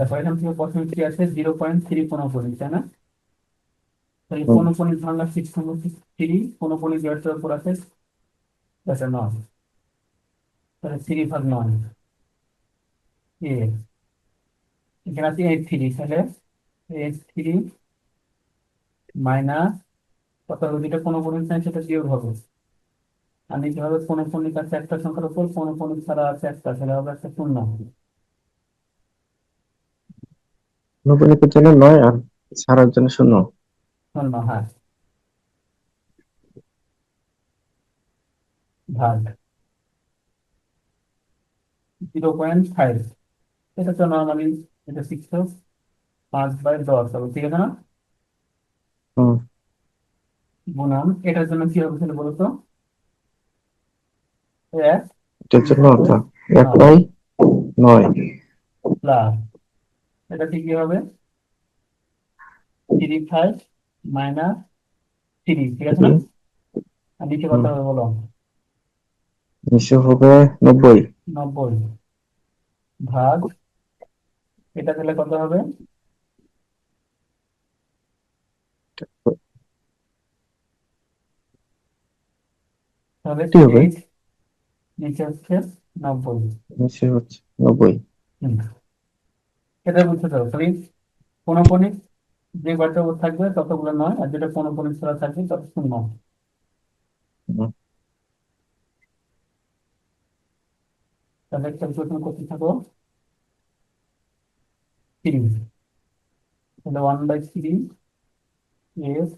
দেখো এখান থেকে প্রথমে কি আছে জিরো পয়েন্ট থ্রি পনেরো তাই না? তাহলে ভাঙা সিক্স থ্রি পনেরো জয়ের উপর আছে এটা নয় তাহলে থ্রি ভাগ নয় এ এখানে আছে এইট থ্রি তাহলে এইট থ্রি মাইনাস কত হবে? যেটা কোনো কোনো নাই সেটা বিয়োগ হবে। আর নিতে হবে কোনো কোনো কাছে একটা সংখ্যার উপর কোনো কোনো ছাড়া আছে একটা তাহলে হবে একটা শূন্য। অনুপনীতের জন্য নয় আর ছাড়ার জন্য শূন্য। হ্যাঁ। ভাগ। Zero point five. এটা তো নর্মালি এটা সিক্স পাঁচ বাই দশ হবে ঠিক আছে না? গুণন এটার জন্য কি হবে তাহলে বলো এক। এটার জন্য এক বাই নয়। প্লাস এটা ঠিকই হবে? থ্রি ফাইভ মাইনাস থ্রি ঠিক আছে না? আর নিচে কত হবে বলো। নিশ্চয় হবে নব্বই। নব্বই। ভাগ এটা তাহলে কত হবে? তাহলে কি হবে? নিচে হচ্ছে নব্বই। নিশ্চয় হচ্ছে নব্বই। এটা বুঝতে পারো খালি কোনো কোণিক যে কয়টা থাকবে ততগুলো নয় আর যেটা কোনো কোণিক ছাড়া থাকবে তত শূন্য। তাহলে ক্যালকুলেশন করতে থাকো। থ্রি তাহলে one by three S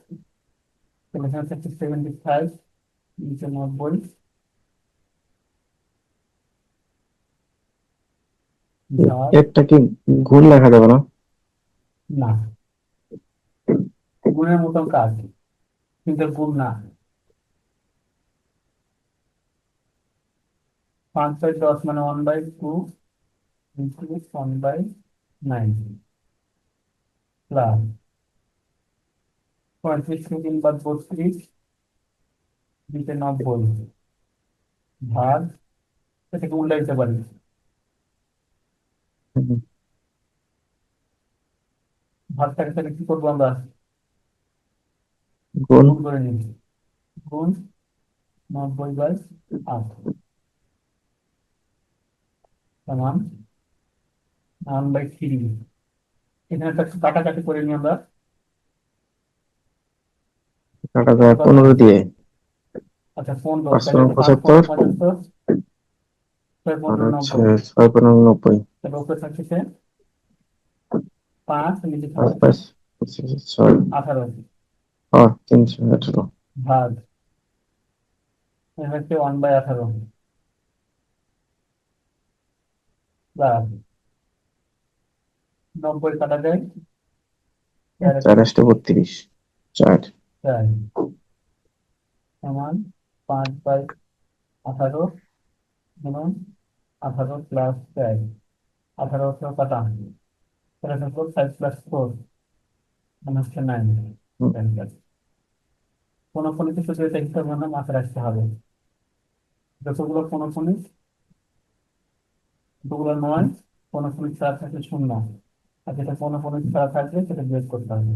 seventy five নিচে নব্বই। একটা কি গুণ লেখা যাবে না? না। গুণের মতন কাজ কিন্তু গুণ না। পাঁচ বাই দশ মানে one by two into one by nine plus পঁয়ত্রিশ তিন বাদ বত্রিশ দিতে নব্বই। ভাগ এটাকে উল্টে দিতে পারি। ভাগটাকে তাহলে কি করব আমরা? গুণ। করে নিচ্ছি গুণ নব্বই বাই আট। সমান ওয়ান বাই থ্রি এখানে একটা কাটাকাটি করে নিই আমরা। কাটা যায় পনেরো দিয়ে। আচ্ছা পনেরো। পঁচাত্তর। পঁচাত্তর ছয় পনেরো নব্বই। উপরে পাঁচ নিচে ছয় আঠারো। তিনশো আঠারো। ভাগ। হচ্ছে ওয়ান বাই আঠারো। প্লাস নব্বই কাটা যায়। চার বত্রিশ। চার। চার। সমান পাঁচ বাই আঠারো। গুণন আঠারো প্লাস চার আঠারো হচ্ছে কাটা তাহলে থাকল ফাইভ প্লাস ফোর মানে হচ্ছে নাইন হুম। কোনো ফোনিতে শুধু এটা হিসাব মানে মাথায় রাখতে হবে। যতগুলো কোনো ফোনিক দুগুলো নয় কোনো ফোনিক ছাড়া থাকলে শূন্য। আর যেটা কোনো ফোনিক ছাড়া থাকবে সেটা বিয়োগ করতে হবে।